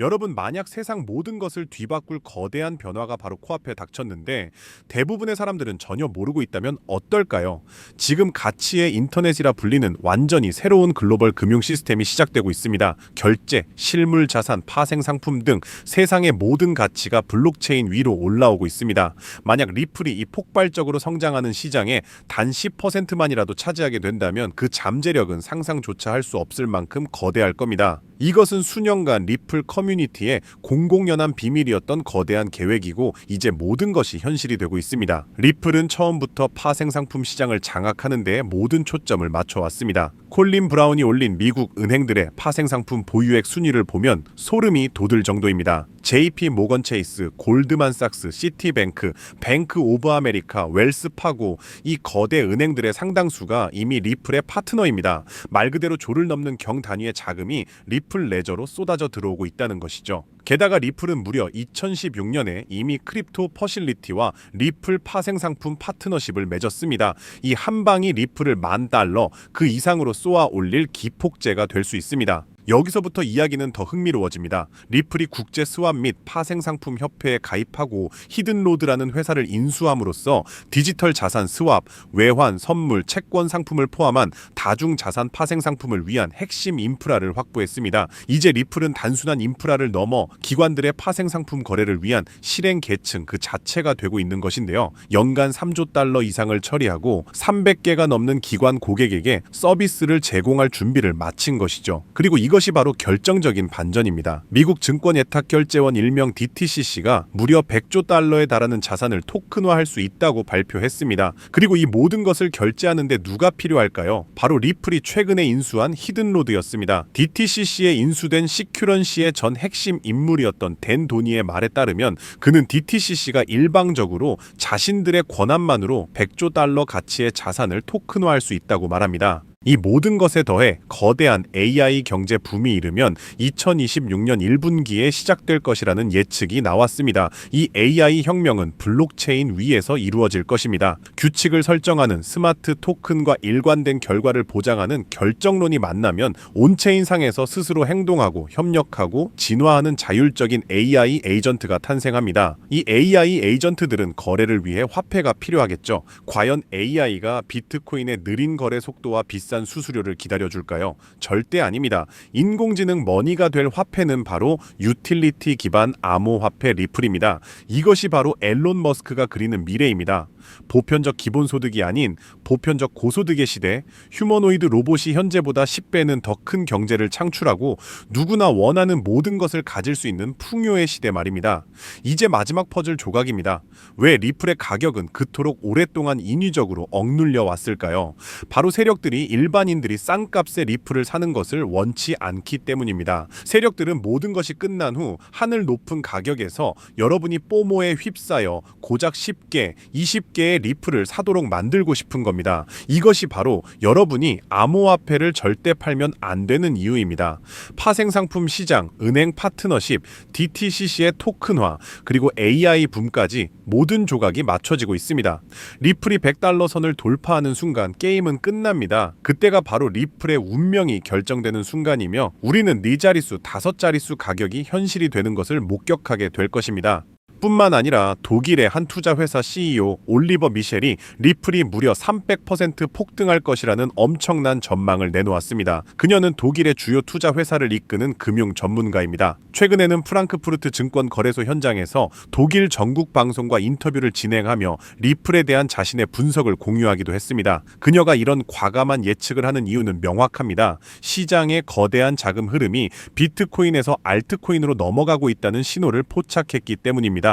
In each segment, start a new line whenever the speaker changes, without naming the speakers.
여러분 만약 세상 모든 것을 뒤바꿀 거대한 변화가 바로 코앞에 닥쳤는데 대부분의 사람들은 전혀 모르고 있다면 어떨까요? 지금 가치의 인터넷이라 불리는 완전히 새로운 글로벌 금융 시스템이 시작되고 있습니다. 결제, 실물 자산, 파생 상품 등 세상의 모든 가치가 블록체인 위로 올라오고 있습니다. 만약 리플이 이 폭발적으로 성장하는 시장에 단 10%만이라도 차지하게 된다면 그 잠재력은 상상조차 할 수 없을 만큼 거대할 겁니다. 이것은 수년간 리플 커뮤니티 의 공공연한 비밀이었던 거대한 계획이고 이제 모든 것이 현실이 되고 있습니다. 리플은 처음부터 파생 상품 시장을 장악하는 데 모든 초점을 맞춰왔습니다. 콜린 브라운이 올린 미국 은행들의 파생 상품 보유액 순위를 보면 소름이 돋을 정도입니다. JP 모건 체이스, 골드만삭스, 시티뱅크, 뱅크 오브 아메리카, 웰스파고 이 거대 은행들의 상당수가 이미 리플의 파트너입니다. 말 그대로 조를 넘는 경 단위의 자금이 리플 레저로 쏟아져 들어오고 있다는 것이죠. 게다가 리플은 무려 2016년에 이미 크립토 퍼실리티와 리플 파생 상품 파트너십을 맺었습니다. 이 한 방이 리플을 만 달러 그 이상으로 쏘아 올릴 기폭제가 될 수 있습니다. 여기서부터 이야기는 더 흥미로워집니다. 리플이 국제 스왑 및 파생 상품 협회에 가입하고 히든로드라는 회사를 인수함으로써 디지털 자산 스왑, 외환, 선물, 채권 상품을 포함한 다중 자산 파생 상품을 위한 핵심 인프라를 확보했습니다. 이제 리플은 단순한 인프라를 넘어 기관들의 파생 상품 거래를 위한 실행 계층 그 자체가 되고 있는 것인데요. 연간 3조 달러 이상을 처리하고 300개가 넘는 기관 고객에게 서비스를 제공할 준비를 마친 것이죠. 그리고 이것 이 바로 결정적인 반전입니다. 미국 증권 예탁 결제원 일명 DTCC가 무려 100조 달러에 달하는 자산을 토큰화할 수 있다고 발표했습니다. 그리고 이 모든 것을 결제하는데 누가 필요할까요? 바로 리플이 최근에 인수한 히든로드였습니다. DTCC에 인수된 시큐런시의 전 핵심 인물이었던 댄 도니의 말에 따르면 그는 DTCC가 일방적으로 자신들의 권한만으로 100조 달러 가치의 자산을 토큰화할 수 있다고 말합니다. 이 모든 것에 더해 거대한 AI 경제 붐이 이르면 2026년 1분기에 시작될 것이라는 예측이 나왔습니다. 이 AI 혁명은 블록체인 위에서 이루어질 것입니다. 규칙을 설정하는 스마트 토큰과 일관된 결과를 보장하는 결정론이 만나면 온체인 상에서 스스로 행동하고 협력하고 진화하는 자율적인 AI 에이전트가 탄생합니다. 이 AI 에이전트들은 거래를 위해 화폐가 필요하겠죠. 과연 AI가 비트코인의 느린 거래 속도와 비싼 수수료를 기다려줄까요? 절대 아닙니다. 인공지능 머니가 될 화폐는 바로 유틸리티 기반 암호화폐 리플입니다. 이것이 바로 앨런 머스크가 그리는 미래입니다. 보편적 기본소득이 아닌 보편적 고소득의 시대, 휴머노이드 로봇이 현재보다 10배는 더 큰 경제를 창출하고 누구나 원하는 모든 것을 가질 수 있는 풍요의 시대 말입니다. 이제 마지막 퍼즐 조각입니다. 왜 리플의 가격은 그토록 오랫동안 인위적으로 억눌려 왔을까요? 바로 세력들이 일반인들이 싼 값에 리플을 사는 것을 원치 않기 때문입니다. 세력들은 모든 것이 끝난 후 하늘 높은 가격에서 여러분이 뽀모에 휩싸여 고작 10개, 20개의 리플을 사도록 만들고 싶은 겁니다. 이것이 바로 여러분이 암호화폐를 절대 팔면 안 되는 이유입니다. 파생 상품 시장, 은행 파트너십, DTCC의 토큰화, 그리고 AI 붐까지 모든 조각이 맞춰지고 있습니다. 리플이 100달러 선을 돌파하는 순간 게임은 끝납니다. 그때가 바로 리플의 운명이 결정되는 순간이며 우리는 네 자릿수, 다섯 자릿수 가격이 현실이 되는 것을 목격하게 될 것입니다. 뿐만 아니라 독일의 한 투자 회사 CEO 올리버 미셸이 리플이 무려 300% 폭등할 것이라는 엄청난 전망을 내놓았습니다. 그녀는 독일의 주요 투자 회사를 이끄는 금융 전문가입니다. 최근에는 프랑크푸르트 증권 거래소 현장에서 독일 전국 방송과 인터뷰를 진행하며 리플에 대한 자신의 분석을 공유하기도 했습니다. 그녀가 이런 과감한 예측을 하는 이유는 명확합니다. 시장의 거대한 자금 흐름이 비트코인에서 알트코인으로 넘어가고 있다는 신호를 포착했기 때문입니다.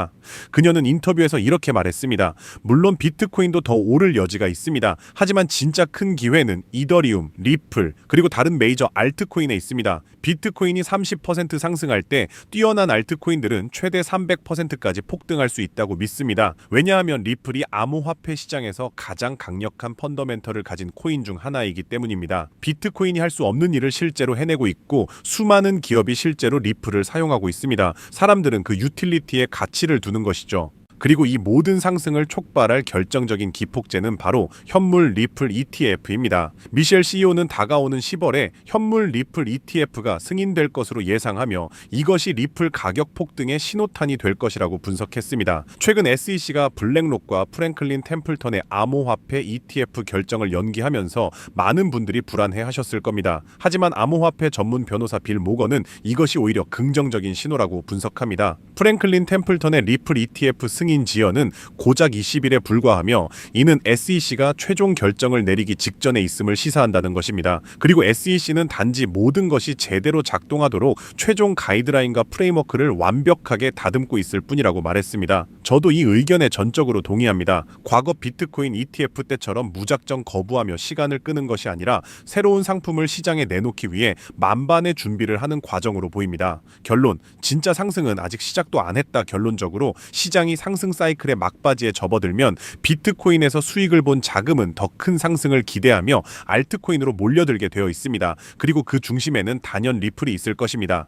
그녀는 인터뷰에서 이렇게 말했습니다. 물론 비트코인도 더 오를 여지가 있습니다. 하지만 진짜 큰 기회는 이더리움, 리플, 그리고 다른 메이저 알트코인에 있습니다. 비트코인이 30% 상승할 때 뛰어난 알트코인들은 최대 300%까지 폭등할 수 있다고 믿습니다. 왜냐하면 리플이 암호화폐 시장에서 가장 강력한 펀더멘털을 가진 코인 중 하나이기 때문입니다. 비트코인이 할 수 없는 일을 실제로 해내고 있고 수많은 기업이 실제로 리플을 사용하고 있습니다. 사람들은 그 유틸리티의 가치 를 두는 것이죠. 그리고 이 모든 상승을 촉발할 결정적인 기폭제는 바로 현물 리플 ETF입니다. 미셸 CEO는 다가오는 10월에 현물 리플 ETF가 승인될 것으로 예상하며 이것이 리플 가격 폭등의 신호탄이 될 것이라고 분석했습니다. 최근 SEC가 블랙록과 프랭클린 템플턴의 암호화폐 ETF 결정을 연기하면서 많은 분들이 불안해 하셨을 겁니다. 하지만 암호화폐 전문 변호사 빌 모건은 이것이 오히려 긍정적인 신호라고 분석합니다. 프랭클린 템플턴의 리플 ETF 승인 지연은 고작 20일에 불과하며 이는 SEC가 최종 결정을 내리기 직전에 있음을 시사한다는 것입니다. 그리고 SEC는 단지 모든 것이 제대로 작동하도록 최종 가이드라인과 프레임워크를 완벽하게 다듬고 있을 뿐이라고 말했습니다. 저도 이 의견에 전적으로 동의합니다. 과거 비트코인 ETF 때처럼 무작정 거부하며 시간을 끄는 것이 아니라 새로운 상품을 시장에 내놓기 위해 만반의 준비를 하는 과정으로 보입니다. 결론, 진짜 상승은 아직 시작도 안 했다 결론적으로 시장이 상승 사이클의 막바지에 접어들면 비트코인에서 수익을 본 자금은 더 큰 상승을 기대하며 알트코인으로 몰려들게 되어 있습니다. 그리고 그 중심에는 단연 리플이 있을 것입니다.